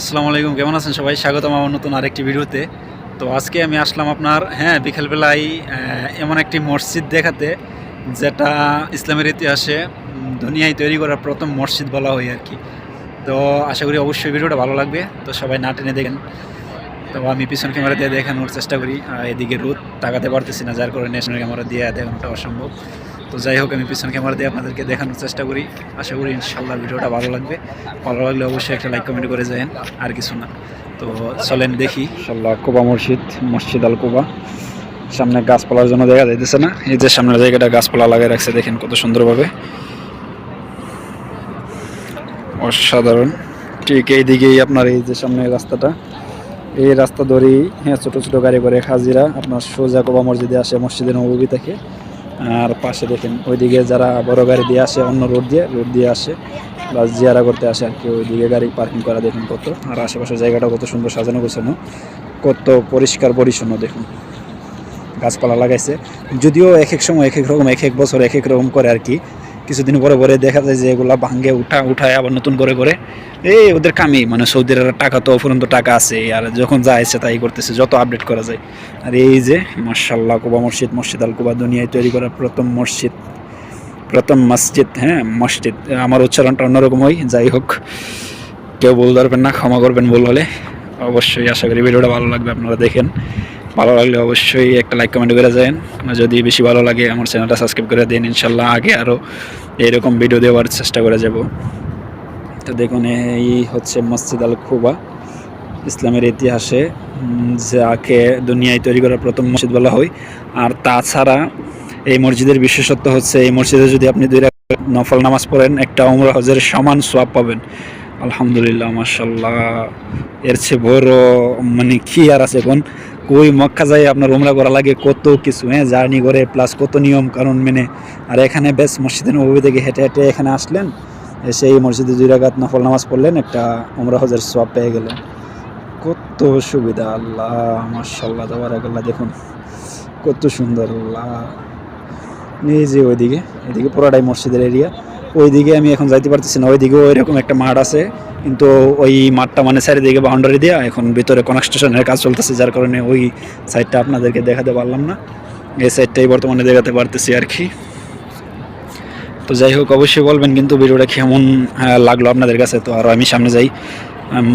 আসসালামু আলাইকুম, কেমন আছেন সবাই? স্বাগতম আমার নতুন আরেকটি ভিডিওতে। তো আজকে আমি আসলাম আপনার হ্যাঁ বিকেলবেলায় এমন একটি মসজিদ দেখাতে, যেটা ইসলামের ইতিহাসে দুনিয়ায় তৈরি করা প্রথম মসজিদ বলা হয় আর কি। তো আশা করি অবশ্যই ভিডিওটা ভালো লাগবে, তো সবাই না টেনে দেখেন। তো আমি পিছন ক্যামেরা দিয়ে দেখানোর চেষ্টা করি এদিকে রোদ তাকাতে পারতেছি না, যার কারণে ন্যাশনাল ক্যামেরা দিয়ে দেখানোটা অসম্ভব। তো যাই হোক, আমি পিছন ক্যামেরা দিয়ে আপনাদেরকে দেখানোর চেষ্টা করি। আশা করি ইনশাল্লাহ ভিডিওটা ভালো লাগবে। ভালো লাগলে অবশ্যই একটা লাইক কমেন্ট করে যাবেন আর কিছু না। তো চলেন দেখি। ইনশাল্লাহ কোবা মসজিদ মসজিদ আল কোবা। সামনে গাছপালার জন্য দেখা যাইতেছে না। এই যে সামনের জায়গাটা গাছপালা লাগিয়ে রাখছে, দেখেন কত সুন্দরভাবে। অসাধারণ। ঠিক এই দিকেই আপনার এই যে সামনে রাস্তাটা। এই রাস্তা ধরেই হ্যাঁ ছোটো ছোটো গাড়ি করে হাজিরা আপনার সোজা কোবা মসজিদে আসে মসজিদের নবী থেকে। আর পাশে দেখেন, ওইদিকে যারা বড় গাড়ি দিয়ে আসে, অন্য রোড দিয়ে রোড দিয়ে আসে বা জিয়ারা করতে আসে আর কি, ওইদিকে গাড়ি পার্কিং করা দেখুন কত। আর আশেপাশের জায়গাটা কত সুন্দর সাজানো গোছানো, কত পরিষ্কার পরিচ্ছন্ন দেখুন। গাছপালা লাগাইছে, যদিও এক এক সময় এক এক রকম, এক এক বছর এক এক রকম করে আর কি কিছুদিন পরে পরে দেখা যায় যে এগুলা ভাঙ্গে উঠা উঠায় আবার নতুন করে করে। এই ওদের কামি মানে সৌদির টাকা তো অফুরন্ত টাকা আছে, আর যখন যা ইচ্ছে তাই করতেছে, যত আপডেট করা যায়। আর এই যে মার্শাল্লাহ কুবা মসজিদ মসজিদ আল কুবা দুনিয়ায় তৈরি করা প্রথম মসজিদ প্রথম মসজিদ হ্যাঁ মসজিদ। আমার উচ্চারণটা অন্যরকম হয়, যাই হোক, কেউ বল ধরবেন না, ক্ষমা করবেন বল হলে। অবশ্যই আশা করি ভিডিওটা ভালো লাগবে, আপনারা দেখেন। ভালো লাগলে অবশ্যই একটা লাইক কমেন্ট করে যাবেন। যদি বেশি ভালো লাগে, আমার চ্যানেলটা সাবস্ক্রাইব করে দিন, ইনশাল্লাহ আগে আরও এরকম ভিডিও দেওয়ার চেষ্টা করে যাব। তো দেখুন, এই হচ্ছে মসজিদ আল খুবা ইসলামের ইতিহাসে যাকে দুনিয়ায় তৈরি করা প্রথম মসজিদ বলা হয়। আর তাছাড়া এই মসজিদের বিশেষত্ব হচ্ছে, এই মসজিদে যদি আপনি দুই নফল নামাজ পড়েন, একটা উমরা হজের সমান সোয়াব পাবেন। আলহামদুলিল্লাহ মাশাল্লাহ এর চেয়ে বড় মানে কি আর আছে এখন? কই মক্কা যাই আপনার উমরা করা লাগে, কত কিছু হ্যাঁ? জার্নি করে প্লাস কত নিয়ম কারণ মেনে। আর এখানে বেশ মসজিদের নবী থেকে হেঁটে হেঁটে এখানে আসলেন, এসে এই মসজিদে রাকাত নফল নামাজ পড়লেন, একটা উমরা হজের সোয়াব পেয়ে গেলেন। কত সুবিধা, আল্লাহ মাশাল্লাহ তাবারাকাল্লাহ, দেখুন। কত সুন্দর, আল্লাহ। এই যে ওইদিকে, এদিকে পুরোটাই মসজিদের এরিয়া ওইদিকে আমি এখন যাইতে পারতেছি না, ওইদিকেও এরকম একটা মাঠ আছে, কিন্তু ওই মাঠটা মানে চারিদিকে বাউন্ডারি দেওয়া এখন ভিতরে কনস্ট্রাকশনের কাজ চলতেছে, যার কারণে ওই সাইডটা আপনাদেরকে দেখাতে পারলাম না। এই সাইডটাই বর্তমানে দেখাতে পারতেছি আর কি। তো যাই হোক, অবশ্যই বলবেন কিন্তু ভিডিওটা কেমন লাগল আপনাদের কাছে? তো আরও আমি সামনে যাই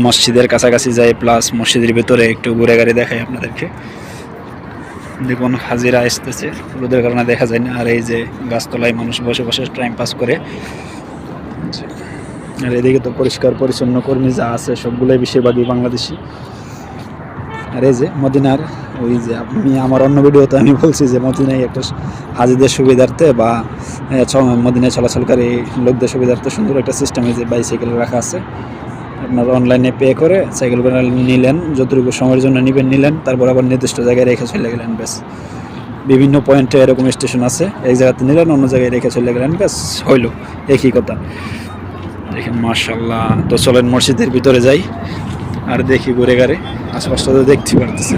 মসজিদের কাছাকাছি যাই প্লাস মসজিদের ভিতরে একটু ঘুরে গাড়ি দেখাই আপনাদেরকে। দেখুন হাজিরা আসতেছে। রোদের কারণে দেখা যায় না। আর এই যে গাছতলায় মানুষ বসে বসে টাইম পাস করে। আর এদিকে তো পরিষ্কার পরিচ্ছন্ন কর্মী যা আছে, সবগুলোই বেশিরভাগই বাংলাদেশি। আর এই যে মদিনার ওই যে আমি আমার অন্য ভিডিওতে আমি বলছি যে মদিনায় একটা হাজিদের সুবিধার্থে বা মদিনায় চলাচলকারী লোকদের সুবিধার্থে সুন্দর একটা সিস্টেম যে বাইসাইকেল রাখা আছে। আপনার অনলাইনে পে করে সাইকেলগুলো নিলেন, যতটুকু সময়ের জন্য নেবেন, নিলেন, তারপর আবার নির্দিষ্ট জায়গায় রেখে চলে গেলেন, ব্যাস। বিভিন্ন পয়েন্টে এরকম স্টেশন আছে, এক জায়গাতে নিলেন, অন্য জায়গায় রেখে চলে গেলেন, ব্যাস, হইল, একই কথা। দেখেন মার্শাল্লাহ তো চলেন মসজিদের ভিতরে যাই, আর দেখি ঘুরে গাড়ে আশেপাশটা তো দেখতে পারতেছে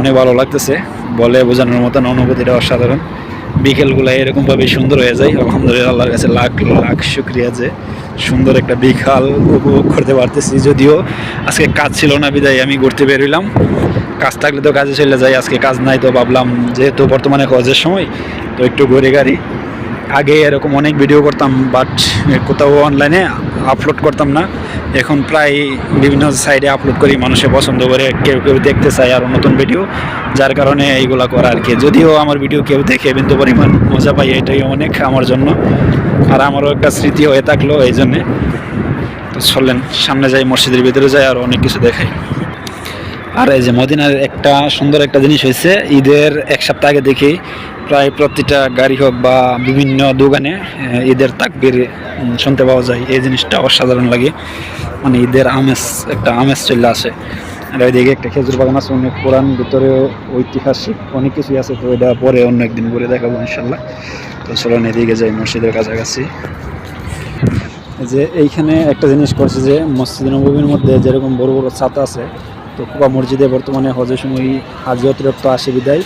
অনেক ভালো লাগতেছে, বলে বোঝানোর মতন অনুভূতিটা অসাধারণ। বিকেলগুলো এরকমভাবে সুন্দর হয়ে যায়। আলহামদুলিল্লাহ, আল্লাহর কাছে লাখ লাখ শুক্রিয়া যে সুন্দর একটা বিকাল উপভোগ করতে পারতেছি। যদিও আজকে কাজ ছিল না, বিদায় আমি ঘুরতে বেরোইলাম কাজ থাকলে তো কাজে চলে যাই, আজকে কাজ নাই তো ভাবলাম যেহেতু বর্তমানে কাজের সময়, তো একটু ঘুরে গাড়ি। আগে এরকম অনেক ভিডিও করতাম বাট কোথাও অনলাইনে আপলোড করতাম না। এখন প্রায় বিভিন্ন সাইডে আপলোড করি, মানুষে পছন্দ করে, কেউ কেউ দেখতে চায় আরও নতুন ভিডিও যার কারণে এইগুলা করা আর কি। যদিও আমার ভিডিও কেউ দেখে, কিন্তু পরিমাণ মজা পাই, এটাই অনেক আমার জন্য। আর আমারও একটা স্মৃতি হয়ে থাকল এই জন্যে। তো চললেন সামনে যাই, মসজিদের ভিতরে যাই, আর অনেক কিছু দেখাই। আর এই যে মদিনার একটা সুন্দর একটা জিনিস হয়েছে ঈদের এক সপ্তাহ আগে দেখি প্রায় প্রতিটা গাড়ি হোক বা বিভিন্ন দোকানে ঈদের তাকবির শুনতে পাওয়া যায়। এই জিনিসটা অসাধারণ লাগে। মানে ঈদের আমেজ, একটা আমেজ চলে আসে। আর ওইদিকে একটা খেজুর বাগান আছে, অনেক পুরান ভিতরে ঐতিহাসিক অনেক কিছুই আছে, তো এটা পরে অন্য একদিন ঘুরে দেখাবো ইনশাল্লাহ তো চলুন এদিকে যাই, মসজিদের কাছাকাছি। যে এইখানে একটা জিনিস করছে যে, মসজিদ নবীর মধ্যে যেরকম বড় বড় ছাতা আছে, তো কুবা মসজিদে বর্তমানে হজের সময় হাজি অতিরিক্ত আসে বিদায়।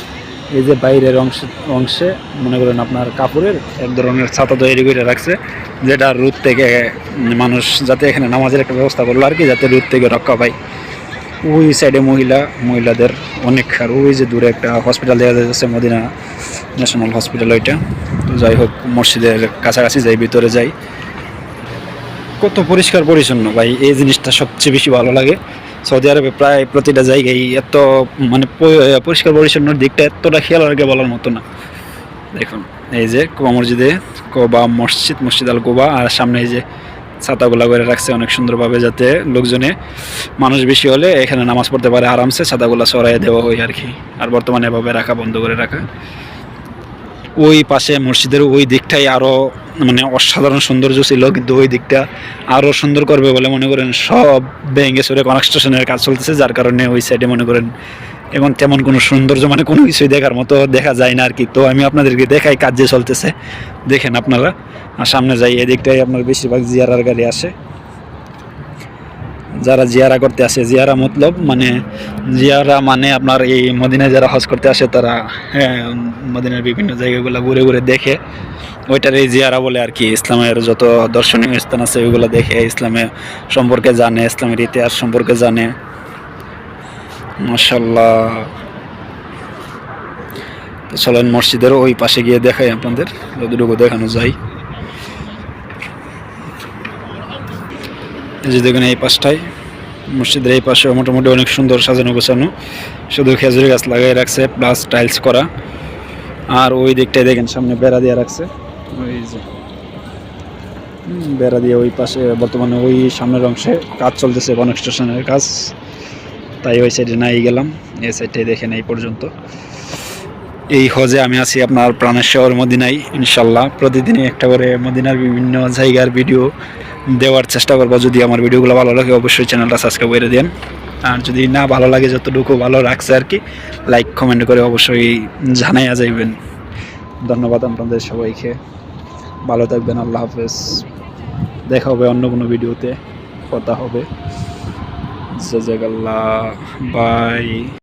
এই যে বাইরের অংশে অংশে, মনে করেন আপনার কাপড়ের এক ধরনের ছাতা তৈরি করে রাখছে, যেটা রোদ থেকে মানুষ যাতে এখানে নামাজের একটা ব্যবস্থা করল আর কি, যাতে রোদ থেকে রক্ষা পায়। ওই সাইডে মহিলা, মহিলাদের অনেক, আর ওই যে দূরে একটা হসপিটাল দেখা যাচ্ছে, মদিনা ন্যাশনাল হসপিটাল ওইটা। তো যাই হোক, মসজিদের কাছাকাছি যাই, ভিতরে যাই। কত পরিষ্কার পরিচ্ছন্ন ভাই, এই জিনিসটা সবচেয়ে বেশি ভালো লাগে। সৌদি আরবে প্রায় প্রতিটা জায়গায় এত মানে পরিষ্কার পরিচ্ছন্ন দিকটা এতটা খেয়াল রাখে বলার মতো না। দেখুন, এই যে কোবা মসজিদে, কোবা মসজিদ মসজিদ আল কোবা, আর সামনে এই যে ছাতাগুলা করে রাখছে অনেক সুন্দরভাবে যাতে লোকজনে মানুষ বেশি হলে এখানে নামাজ পড়তে পারে, আরামসে ছাতাগুলা সরাই দেওয়া হয় আর কি। আর বর্তমানে এভাবে রাখা বন্ধ করে রাখা। ওই পাশে মসজিদের ওই দিকটাই আরও মানে অসাধারণ সৌন্দর্য ছিল, কিন্তু ওই দিকটা আরও সুন্দর করবে বলে মনে করেন সব ভেঙে সরে কনস্ট্রাকশনের কাজ চলতেছে, যার কারণে ওই সাইডে মনে করেন এবং তেমন কোনো সৌন্দর্য মানে কোনো কিছুই দেখার মতো দেখা যায় না আর কি তো আমি আপনাদেরকে দেখাই কাজ যে চলতেছে, দেখেন আপনারা। আর সামনে যাই, এদিকটাই আপনার বেশিরভাগ জিয়ারার গাড়ি আসে। যারা জিয়ারা করতে আসে, জিয়ারা মতলব মানে জিয়ারা মানে আপনার এই মদিনায় যারা হজ করতে আসে, তারা হ্যাঁ মদিনার বিভিন্ন জায়গাগুলো ঘুরে ঘুরে দেখে। ওইটার এই জিয়ারা বলে আর কি, ইসলামের যত দর্শনীয় স্থান আছে, ওইগুলো দেখে ইসলামের সম্পর্কে জানে, ইসলামের ইতিহাস সম্পর্কে জানে। মাসাল্লাহ চলেন মসজিদের ওই পাশে গিয়ে দেখাই আপনাদের, যতটুকু দেখানো যায়। যে দেখুন এই পাশটায়, মসজিদের এই পাশে মোটামুটি অনেক সুন্দর সাজানো গোছানো। শুধু খেজুরি গাছ লাগাই রাখছে প্লাস টাইলস করা। আর ওই দিকটায় দেখেন সামনে বেড়া দিয়ে রাখছে। ওই যে বেড়া দিয়ে ওই পাশে, বর্তমানে ওই সামনের অংশে কাজ চলতেছে কনস্ট্রাকশনের কাজ। তাই ওই সাইডে নাই গেলাম, এই সাইডটাই দেখেন এই পর্যন্ত। এই হজে আমি আছি আপনার প্রাণের শহর মদিনাই ইনশাল্লাহ। প্রতিদিনই একটা করে মদিনার বিভিন্ন জায়গার ভিডিও দেওয়ার চেষ্টা করব। যদি আমার ভিডিওগুলো ভালো লাগে, অবশ্যই চ্যানেলটা সাবস্ক্রাইব করে দেন আর যদি না ভালো লাগে, যতটুকু ভালো রাখছে আর কি লাইক কমেন্ট করে অবশ্যই জানাইয়া যাইবেন। ধন্যবাদ আপনাদের সবাইকে। ভালো থাকবেন, আল্লাহ হাফেজ। দেখা হবে অন্য কোনো ভিডিওতে। কথা হবে। জাজাকাল্লাহ। বাই